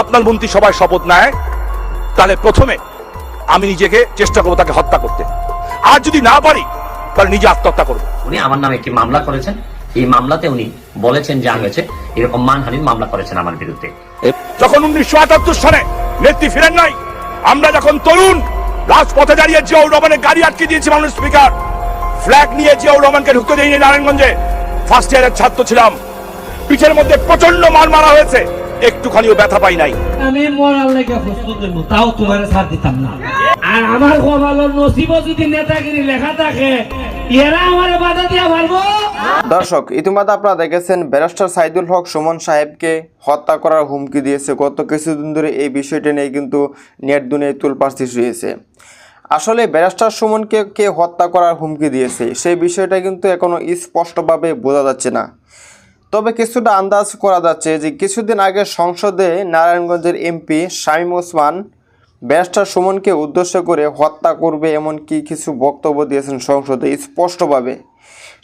আপনার মন্ত্রী সবাই শপথ নেয় তাহলে প্রথমে আমি নিজেকে চেষ্টা করব তাকে হত্যা করতে। আর যদি না পারি তাহলে নিজে আত্মহত্যা করব। উনি আমার নামে একটি মামলা করেছেন। এই মামলাতে উনি বলেছেন যে হচ্ছে এরকম মানহানির মামলা করেছেন আমার বিরুদ্ধে। যখন উনিশশো আটাত্তর সালে নেত্রী ফিরেন নাই আমরা যখন তরুণ রাজপথে দাঁড়িয়ে জিয়াউর রহমানের গাড়ি আটকে দিয়েছি মানুষ স্পিকার ফ্ল্যাগ নিয়ে জিয়াউর রহমানকে ঢুকতে দেয়নি নারায়ণগঞ্জে। ফার্স্ট ইয়ারের ছাত্র ছিলাম। পিঠের মধ্যে প্রচণ্ড মার মারা হয়েছে। একটুখানিও ব্যথা পাই নাই। আমি মরার লেগে প্রস্তুত হইব তাও তোমার ছাড় দিতাম না। আর আমার কপালের নসিব যদি নেতাগিরি লেখা থাকে এরা আমার বাধা দিয়া পারব দর্শক ইতিমধ্যে আপনারা দেখেছেন ব্যারিস্টার সাইদুল হক সুমন সাহেবকে হত্যা করার হুমকি দিয়েছে। গত কিছুদিন ধরে এই বিষয়টা নিয়ে কিন্তু নেট দুনিয়ায় তুলপার সৃষ্টি হয়েছে। আসলে ব্যারিস্টার সুমনকে কে হত্যা করার হুমকি দিয়েছে সেই বিষয়টা কিন্তু এখনও স্পষ্টভাবে বোঝা যাচ্ছে না। তবে কিছুটা আন্দাজ করা যাচ্ছে যে কিছুদিন আগে সংসদে নারায়ণগঞ্জের এমপি শামীম ওসমান, ব্যারিস্টার সুমনকে উদ্দেশ্য করে হত্যা করবে এমন কি কিছু বক্তব্য দিয়েছেন সংসদে স্পষ্টভাবে।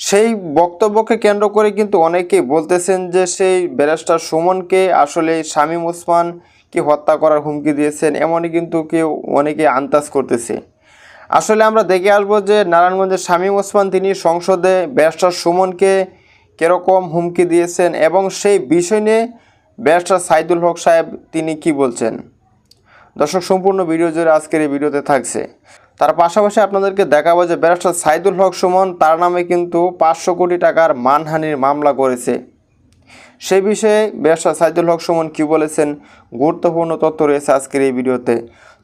সেই বক্তব্যকে কেন্দ্র করে কিন্তু অনেকেই বলতেছেন যে সেই ব্যারিস্টার সুমনকে আসলে শামীম ওসমান কি হত্যা করার হুমকি দিয়েছেন এমনই কিন্তু কেউ অনেকে আন্দাজ করতেছে। আসলে আমরা দেখে আসব যে নারায়ণগঞ্জের শামীম ওসমান, তিনি সংসদে ব্যারিস্টার সুমনকে কীরকম হুমকি দিয়েছেন এবং সেই বিষয় নিয়ে ব্যারিস্টার সাইদুল হক সাহেব তিনি কি বলছেন? দর্শক, সম্পূর্ণ ভিডিও জুড়ে আজকের এই ভিডিওতে থাকছে। তার পাশাপাশি আপনাদেরকে দেখাবো যে ব্যারিস্টার সাইদুল হক সুমন তার নামে কিন্তু পাঁচশো কোটি টাকার মানহানির মামলা করেছে। সেই বিষয়ে ব্যারিস্টার সাইদুল হক সুমন কী বলেছেন গুরুত্বপূর্ণ তথ্য রয়েছে আজকের এই ভিডিওতে।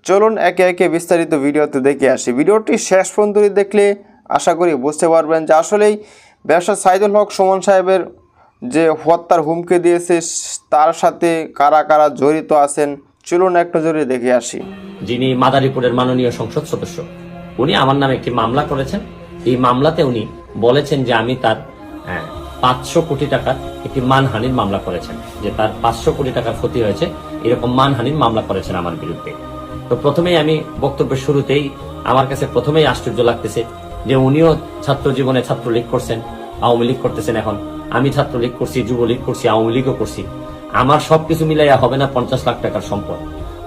চলুন একে একে বিস্তারিত ভিডিওতে দেখে আসি। ভিডিওটি শেষ পর্যন্ত দেখলে আশা করি বুঝতে পারবেন যে আসলেই ব্যারিস্টার সাইদুল হক সুমন সাহেবের যে হত্যার হুমকি দিয়েছে, তার সাথে কারা কারা জড়িত আছেন, চলুন এক নজরে দেখে আসি। যিনি মাদারীপুরের মাননীয় সংসদ সদস্য, উনি আমার নামে একটি মামলা করেছেন। এই মামলাতে উনি বলেছেন যে আমি তার পাঁচশো কোটি টাকার একটি মানহানির মামলা করেছেন, যে তার পাঁচশো কোটি টাকার ক্ষতি হয়েছে, এরকম মানহানির মামলা করেছেন আমার বিরুদ্ধে। তো প্রথমেই আমি বক্তব্যের শুরুতেই, আমার কাছে প্রথমেই আশ্চর্য লাগতেছে যে উনিও ছাত্র জীবনে ছাত্রলীগ করছেন, আওয়ামী লীগ করতেছেন এখন। আমি ছাত্রলীগ করছি, যুবলীগ করছি, আওয়ামী লীগও করছি। আমার সবকিছু মিলাইয়া হবে না পঞ্চাশ লাখ টাকার সম্পদ।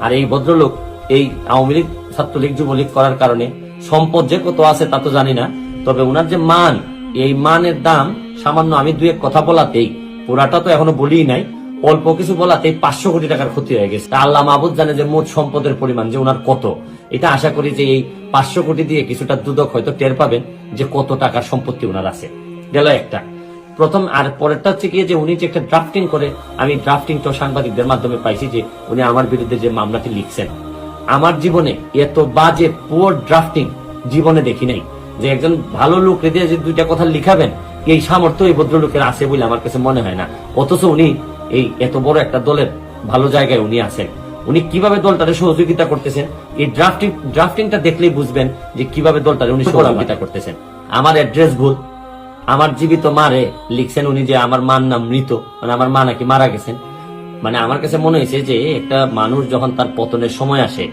আর এই ভদ্রলোক, এই আওয়ামী লীগ, ছাত্রলীগ, যুবলীগ করার কারণে সম্পদ যে কত আছে তা তো জানি না, তবে উনার যে মান, এই মানের দাম সামান্য আমি দুই এক কথা বলাতেই, পুরাটা তো এখনও বলিই নাই অল্প কিছু বলাতেই পাঁচশো কোটি টাকার ক্ষতি হয়ে গেছে। আল্লাহ মাহবুদ জানে যে মোট সম্পদের পরিমাণ, যে ওনার কত। এটা আশা করি যে এই পাঁচশো কোটি দিয়ে কিছুটা দুদক হয়তো টের পাবেন যে কত টাকার সম্পত্তি ওনার আছে। গেল একটা। প্রথম আর পরেরটা হচ্ছে গিয়ে যে উনি যে একটা ড্রাফটিং করে, আমি ড্রাফটিংটা সাংবাদিকদের মাধ্যমে পাইছি যে উনি আমার বিরুদ্ধে যে মামলাটি লিখছেন। আমার জীবনে এত বাজে পুয়ার ড্রাফটিং জীবনে দেখি নাই। যে একজন ভালো লোক রেখে যে দুইটা কথা লিখাবেন, এই সামর্থ্য এই ভদ্রলোকের আছে বলে আমার কাছে মনে হয় না। অথচ উনি এই এত বড় একটা দলের ভালো জায়গায় উনি আছেন। উনি কীভাবে দলটারে সহযোগিতা করতেছেন? এই ড্রাফটিং ড্রাফটিংটা দেখলেই বুঝবেন যে কীভাবে দলটারে উনি সহযোগিতা করতেছেন। আমার অ্যাড্রেস ভুল। আমার জীবিত মারে লিখছেন উনি যে আমার মার নাম মৃত মানে আমার মা নাকি মারা গেছেন। মানে আমার কাছে মনে হয়েছে যে একটা মানুষ যখন তার পতনের সময় আসে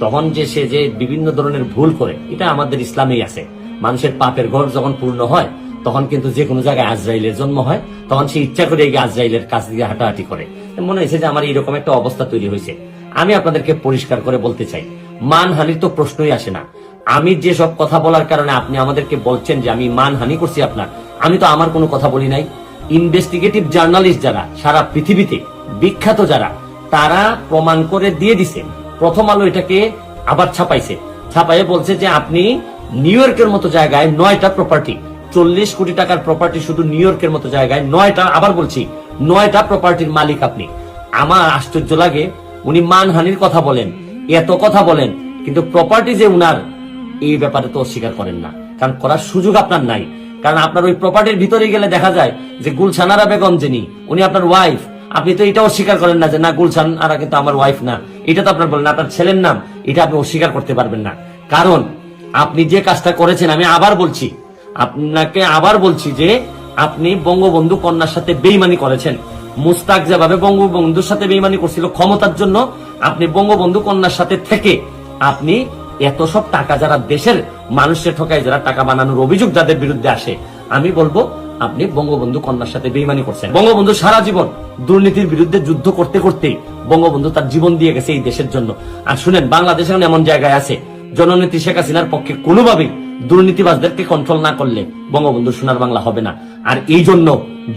তখন যে সে যে বিভিন্ন ধরনের ভুল করে এটা আমাদের ইসলামেই আছে। মানুষের পাপের ঘর যখন পূর্ণ হয় তখন কিন্তু যে কোনো জায়গায় আজরাইলের জন্ম হয়, তখন সে ইচ্ছা করে গিয়ে আজরাইলের কাছ দিয়ে হাঁটাহাঁটি করে। মনে হয়েছে যে আমার এইরকম একটা অবস্থা তৈরি হয়েছে। আমি আপনাদেরকে পরিষ্কার করে বলতে চাই, মানহানির তো প্রশ্নই আসে না। আমি যে সব কথা বলার কারণে আপনি আমাদেরকে বলছেন যে আমি মানহানি করছি আপনার, আমি তো আমার কোনো কথা বলি নাই। ইনভেস্টিগেটিভ জার্নালিস্ট যারা, সারা পৃথিবীতে, বিখ্যাত যারা, তারা প্রমাণ করে দিয়ে দিছে। প্রথম আলো এটাকে আবার ছাপাইছে। ছাপাইয়ে বলছে যে আপনি নিউ ইয়র্কের মতো জায়গায় নয়টা প্রপার্টি চল্লিশ কোটি টাকার প্রপার্টি শুধু নিউ ইয়র্কের মতো জায়গায়। নয়টা, আবার বলছি, নয়টা প্রপার্টির মালিক আপনি। আমার আশ্চর্য লাগে, উনি মানহানির কথা বলেন, এত কথা বলেন, কিন্তু প্রপার্টি যে উনার, এই ব্যাপারে তো অস্বীকার করেন না। কারণ করার সুযোগ আপনার নাই। কারণ আপনার ওই প্রপার্টির ভিতরে গেলে দেখা যায় যে গুলশানারা বেগম যিনি, উনি আপনার ওয়াইফ আপনি তো এটা অস্বীকার করেন না যে, না, গুলশান আরা কিন্তু আমার ওয়াইফ না। এটা তো আপনার বলেন আপনার ছেলের নাম। এটা আপনি অস্বীকার করতে পারবেন না। কারণ আপনি যে কাজটা করেছেন, আমি আবার বলছি আপনাকে আবার বলছি যে আপনি বঙ্গবন্ধু কন্যার সাথে বেইমানি করেছেন। মুস্তাক যেভাবে বঙ্গবন্ধুর সাথে বেইমানি করছিল ক্ষমতার জন্য, আপনি বঙ্গবন্ধু কন্যার সাথে থেকে আপনি এত সব টাকা যারা দেশের মানুষের ঠকায় যারা টাকা বানানোর অভিযোগ যাদের বিরুদ্ধে আসে, আমি বলব আপনি বঙ্গবন্ধু কন্যার সাথে বেইমানি করছেন। বঙ্গবন্ধু সারা জীবন দুর্নীতির বিরুদ্ধে যুদ্ধ করতে করতেই বঙ্গবন্ধু তার জীবন দিয়ে গেছে এই দেশের জন্য। আর শুনেন বাংলাদেশ এমন জায়গায় আছে, জননেত্রী শেখ হাসিনার পক্ষে কোনোভাবেই দুর্নীতিবাজদেরকে কন্ট্রোল না করলে বঙ্গবন্ধু সোনার বাংলা হবে না। আর এই জন্য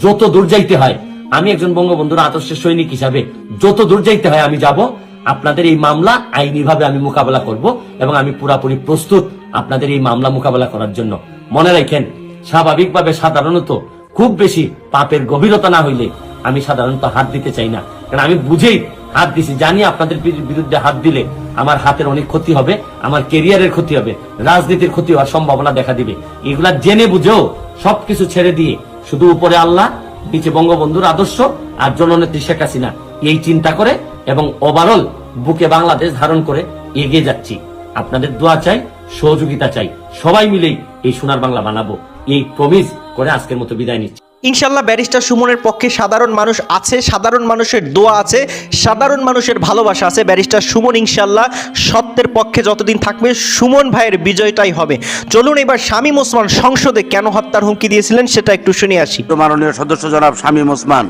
যত দূর যাইতে হয়, আমি একজন বঙ্গবন্ধুর আদর্শ সৈনিক হিসাবে, যত দূর যাইতে হয় আমি যাব, আপনাদের এই মামলা আইনিভাবে আমি মোকাবেলা করব এবং আমি পুরাপুরি প্রস্তুত আপনাদের এই মামলা মোকাবেলা করার জন্য। মনে রাখেন, স্বাভাবিকভাবে সাধারণত খুব বেশি পাপের গভীরতা না হইলে আমি সাধারণত হাত দিতে চাই না। কারণ আমি বুঝেই হাত দিছি। জানি আপনাদের বিরুদ্ধে হাত দিলে আমার হাতের অনেক ক্ষতি হবে, আমার কেরিয়ারের ক্ষতি হবে, রাজনীতির ক্ষতি হওয়ার সম্ভাবনা দেখা দিবে। এগুলা জেনে বুঝেও সবকিছু ছেড়ে দিয়ে শুধু উপরে আল্লাহ, নিচে বঙ্গবন্ধুর আদর্শ আর জননেত্রী শেখ হাসিনা। এই চিন্তা করে এবং ওভারঅল বুকে বাংলাদেশ ধারণ করে এগিয়ে যাচ্ছি। আপনাদের দোয়া চাই, সহযোগিতা চাই। সবাই মিলেই এই সোনার বাংলা বানাবো। এই প্রমিস করে আজকের মতো বিদায় নিচ্ছি। ইনশাল্লাহ ব্যারিস্টার সুমনের পক্ষে সাধারণ মানুষ আছে সাধারণ মানুষের দোয়া আছে সাধারণ মানুষের ভালোবাসা আছে। ব্যারিস্টার সুমন ইনশাল্লাহ সত্যের পক্ষে যতদিন থাকবে সুমন ভাইয়ের বিজয়টাই হবে। চলুন এবার শামীম ওসমান সংসদে কেন হত্যার হুমকি দিয়েছিলেন সেটা একটু শুনে আসি। তো মাননীয় সদস্য জনাব শামীম ওসমান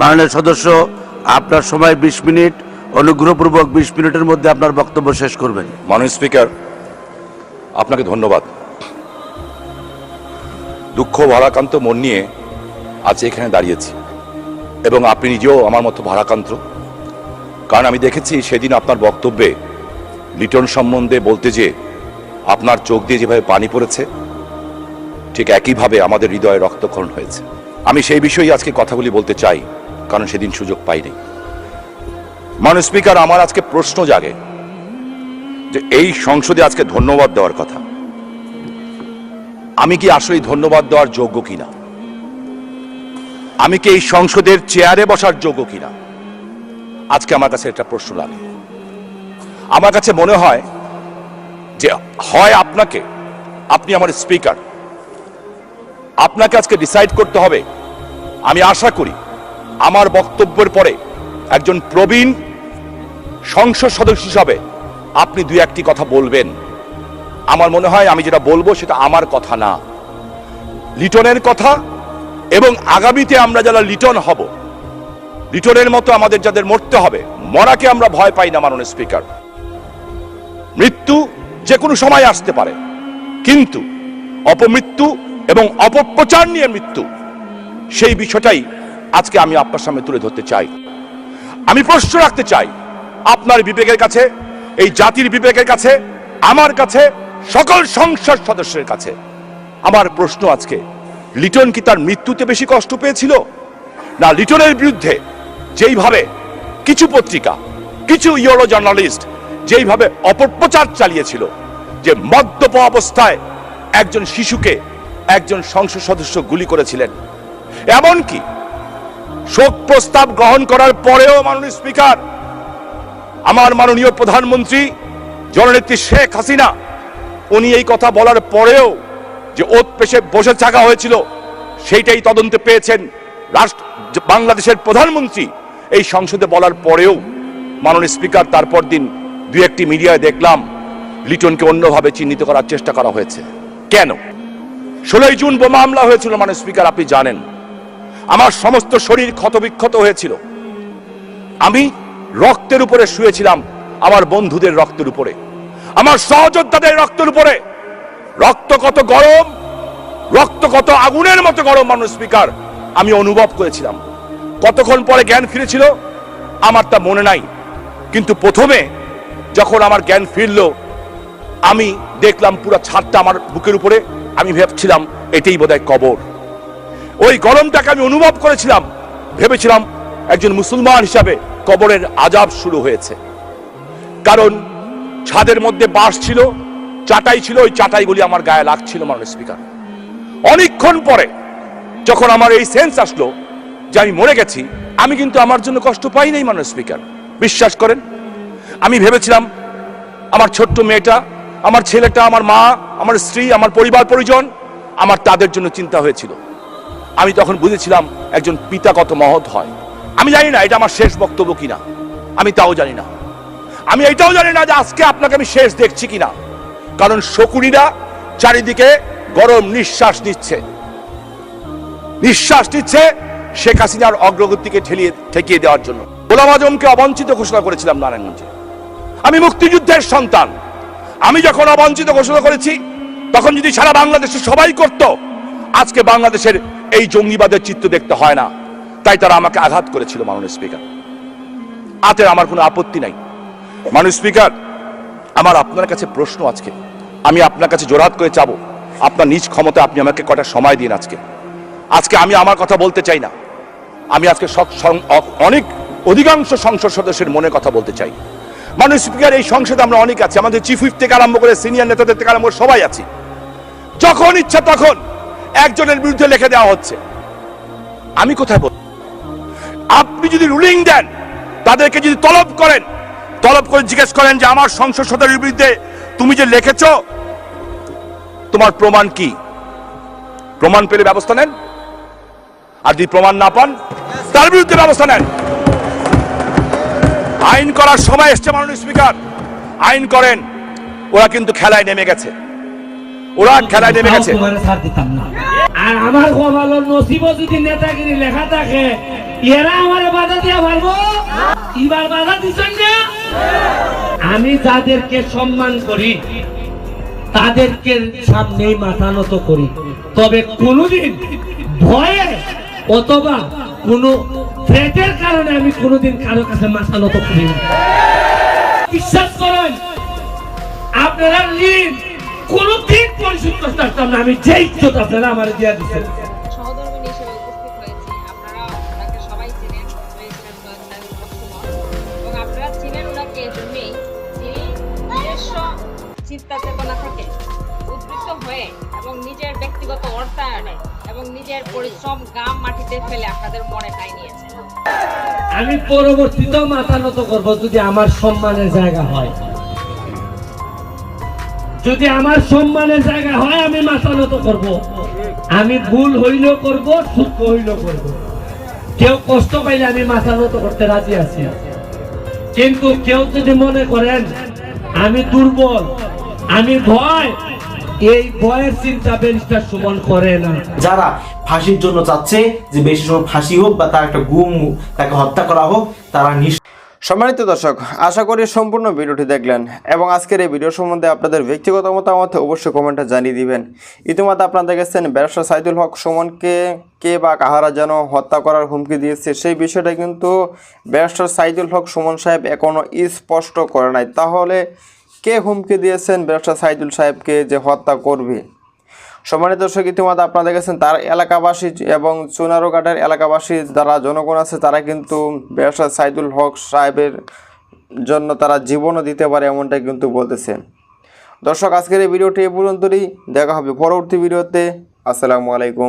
মাননীয় সদস্য আপনার সময় বিশ মিনিট অনুগ্রহপূর্বক বিশ মিনিটের মধ্যে আপনার বক্তব্য শেষ করবেন। মাননীয় স্পিকার আপনাকে ধন্যবাদ। দুঃখ ভারাক্রান্ত মন নিয়ে আজ এখানে দাঁড়িয়েছি। এবং আপনি নিজেও আমার মতো ভারাক্রান্ত। কারণ আমি দেখেছি সেদিন আপনার বক্তব্যে লিটন সম্বন্ধে বলতে যে আপনার চোখ দিয়ে যেভাবে পানি পড়েছে, ঠিক একইভাবে আমাদের হৃদয়ে রক্তক্ষরণ হয়েছে। আমি সেই বিষয়ে আজকে কথাগুলি বলতে চাই, কারণ সেদিন সুযোগ পাইনি। মাননীয় স্পিকার, আমার আজকে প্রশ্ন জাগে যে এই সংসদে আজকে ধন্যবাদ দেওয়ার কথা। আমি কি আসলে ধন্যবাদ দেওয়ার যোগ্য কিনা? আমি কি এই সংসদের চেয়ারে বসার যোগ্য কিনা? আজকে আমার কাছে একটা প্রশ্ন লাগে। আমার কাছে মনে হয় যে হয় আপনাকে, আপনি আমার স্পিকার। আপনাকে আজকে ডিসাইড করতে হবে। আমি আশা করি আমার বক্তব্যের পরে একজন প্রবীণ সংসদ সদস্য হিসাবে আপনি দুই একটি কথা বলবেন। আমার মনে হয় আমি যেটা বলব সেটা আমার কথা না। লিটনের কথা এবং আগামীতে আমরা যারা লিটন হব, লিটনের মতো আমাদের যাদের মরতে হবে, মরাকে আমরা ভয় পাই না, মাননীয় স্পিকার। মৃত্যু যে কোনো সময় আসতে পারে, কিন্তু অপমৃত্যু এবং অপপ্রচার নিয়ে মৃত্যু, সেই বিষয়টাই আজকে আমি আপনার সামনে তুলে ধরতে চাই। আমি প্রশ্ন রাখতে চাই, আপনার বিবেকের কাছে, এই জাতির বিবেকের কাছে, আমার কাছে, সকল সংসদ সদস্যের কাছে, আমার প্রশ্ন আজকে লিটন কি তার মৃত্যুতে বেশি কষ্ট পেয়েছিল? না, লিটনের বিরুদ্ধে যেইভাবে কিছু পত্রিকা, কিছু ইউরো জার্নালিস্ট যেইভাবে অপপ্রচার চালিয়েছিল, যে মদ্যপ অবস্থায় একজন শিশুকে একজন সংসদ সদস্য গুলি করেছিলেন, এমনকি শোক প্রস্তাব গ্রহণ করার পরেও, মাননীয় স্পিকার, আমার মাননীয় প্রধানমন্ত্রী, জননেত্রী শেখ হাসিনা, উনি এই কথা বলার পরেও যে ওত পেশে বসে থাকা হয়েছিল, সেইটাই তদন্তে পেয়েছেন রাষ্ট্র বাংলাদেশের প্রধানমন্ত্রী। এই সংসদে বলার পরেও মাননীয় স্পিকার তারপর দিন দু একটি মিডিয়ায় দেখলাম, লিটনকে অন্যভাবে চিহ্নিত করার চেষ্টা করা হয়েছে। কেন? ষোলোই জুন বোমা হামলা হয়েছিল মানে স্পিকার, আপনি জানেন। আমার সমস্ত শরীর ক্ষতবিক্ষত হয়েছিল। আমি রক্তের উপরে শুয়েছিলাম, আমার বন্ধুদের রক্তের উপরে। আমার সহযোদ্ধাদের রক্তের উপরে। রক্ত কত গরম, রক্ত কত আগুনের মতো গরম মানুষ স্পিকার, আমি অনুভব করেছিলাম। কতক্ষণ পরে জ্ঞান ফিরেছিল, আমার তা মনে নাই। কিন্তু প্রথমে যখন আমার জ্ঞান ফিরল, আমি দেখলাম পুরো ছাদটা আমার বুকের উপরে, আমি ভেবছিলাম এটাই বোধহয় কবর। ওই গরমটাকে আমি অনুভব করেছিলাম, ভেবেছিলাম একজন মুসলমান হিসাবে কবরের আজাব শুরু হয়েছে। কারণ ছাদের মধ্যে বাঁশ ছিল চাটাই ছিল, ওই চাটাইগুলি আমার গায়ে লাগছিল মাননীয় স্পিকার। অনেকক্ষণ পরে যখন আমার এই সেন্স আসলো যে আমি মরে গেছি, আমি কিন্তু আমার জন্য কষ্ট পাই নাই মাননীয় স্পিকার। বিশ্বাস করেন, আমি ভেবেছিলাম আমার ছোট্ট মেয়েটা, আমার ছেলেটা, আমার মা, আমার স্ত্রী, আমার পরিবার, পরিজন, আমার তাদের জন্য চিন্তা হয়েছিল। আমি তখন বুঝেছিলাম একজন পিতা কত মহৎ হয়। আমি জানি না এটা আমার শেষ বক্তব্য কিনা। আমি তাও জানি না। আমি এটাও জানি না যে আজকে আপনাকে আমি শেষ দেখছি কিনা। কারণ শকুনিরা চারিদিকে গরম নিঃশ্বাস নিচ্ছে। নিঃশ্বাস নিচ্ছে শেখ হাসিনার অগ্রগতিকে ঠেলিয়ে ঠেকিয়ে দেওয়ার জন্য। গোলাম আজমকে অবঞ্চিত ঘোষণা করেছিলাম নারায়ণগঞ্জে। আমি মুক্তিযুদ্ধের সন্তান। আমি যখন অবঞ্চিত ঘোষণা করেছি, তখন যদি সারা বাংলাদেশে সবাই করত, আজকে বাংলাদেশের এই জঙ্গিবাদের চিত্র দেখতে হয় না। তাই তারা আমাকে আঘাত করেছিল, মাননীয় স্পিকার। আতে আমার কোনো আপত্তি নাই। মাননীয় স্পিকার আমার আপনার কাছে প্রশ্ন আজকে। আমি আপনার কাছে জোরাত করে চাবো। আপনার নিজ ক্ষমতা আপনি আমাকে কটা সময় দিন আজকে? আজকে আমি আমার কথা বলতে চাই না। আমি আজকে অনেক অধিকাংশ সংসদ সদস্যের মনে কথা বলতে চাই। মাননীয় স্পিকার, এই সংসদে আমরা অনেক আছি। আমাদের চিফ হুইপ থেকে আরম্ভ করে সিনিয়র নেতাদের থেকে আরম্ভ করে সবাই আছি। যখন ইচ্ছা তখন একজনের বিরুদ্ধে লিখে দেওয়া হচ্ছে। আমি কোথায় বল আপনি যদি রুলিং দেন, তাদেরকে যদি তলব করেন তলব করে জিজ্ঞেস করেন যে, আমার সংসদ সদস্যের বিরুদ্ধে তুমি যে লিখেছ, তোমার প্রমাণ কি? প্রমাণ পেলে ব্যবস্থা নেন। আর যদি প্রমাণ না পান, তার বিরুদ্ধে ব্যবস্থা নেন। আইন করার সময় এসছে মাননীয় স্পিকার। আইন করেন, ওরা কিন্তু খেলায় নেমে গেছে। ওরা খেলায় নেমে গেছে। আর আমার নসিব যদি নেতাগিরি লেখা থাকে, এরা আমার বাধা দিয়া পারব এবার বাধা দিচ্ছেন না? আমি যাদেরকে সম্মান করি, তাদেরকে সামনেই মাথা নত করি। তবে কোনোদিন ভয়ে অথবা কোনো থ্রেটের কারণে আমি কোনোদিন কারও কাছে মাথা নত করি বিশ্বাস করেন, আপনারা ঋণ কোনদিন পরিশোধ করতে না। আমি যে ইজ্জত আপনারা আমার দিয়া দিচ্ছেন এবং নিজের পরিশ্রম গাম মাটিতে ফেলে আপনাদের মনে ঠাই নিয়েছেন আমি পরবর্তীতেও মাথা নত করব যদি আমার সম্মানের জায়গা হয়। যদি আমার সম্মানের জায়গা হয়, আমি মাথা নত করব। আমি ভুল হইলেও করব সূক্ষ্ম হইলেও করব। কেউ কষ্ট পাইলে আমি মাথা নত করতে রাজি আছি। কিন্তু কেউ যদি মনে করেন, আমি দুর্বল, আমি ভয় এই ভয়ের চিন্তা ব্যারিস্টার সুমন করে না। যারা ফাঁসির জন্য চাচ্ছে যে বেশি সময় ফাঁসি হোক বা তার একটা গুম তাকে হত্যা করা হোক তারা সম্মানিত দর্শক আশা করি সম্পূর্ণ ভিডিওটি দেখলেন এবং আজকের এই ভিডিও সম্বন্ধে আপনাদের ব্যক্তিগত মতামত অবশ্যই কমেন্টে জানিয়ে দিবেন। ইতিমধ্যে আপনারা দেখেছেন ব্যারিস্টার সাইদুল হক সুমনকে কে বা কাহারা যেন হত্যা করার হুমকি দিয়েছে সেই বিষয়টা কিন্তু ব্যারিস্টার সাইদুল হক সুমন সাহেব এখনও স্পষ্ট করে নাই। তাহলে কে হুমকি দিয়েছেন ব্যবসা সাইদুল সাহেবকে যে হত্যা করবে? সম্মানিত দর্শক, ইতিমধ্যে আপনারা দেখেছেন তার এলাকাবাসী এবং চুনারোঘাটের এলাকাবাসী যারা জনগণ আছে, তারা কিন্তু ব্যবসা সাইদুল হক সাহেবের জন্য তারা জীবনও দিতে পারে এমনটাই কিন্তু বলতেছে। দর্শক, আজকের এই ভিডিওটি এ পর্যন্তই। দেখা হবে পরবর্তী ভিডিওতে। আসসালামু আলাইকুম।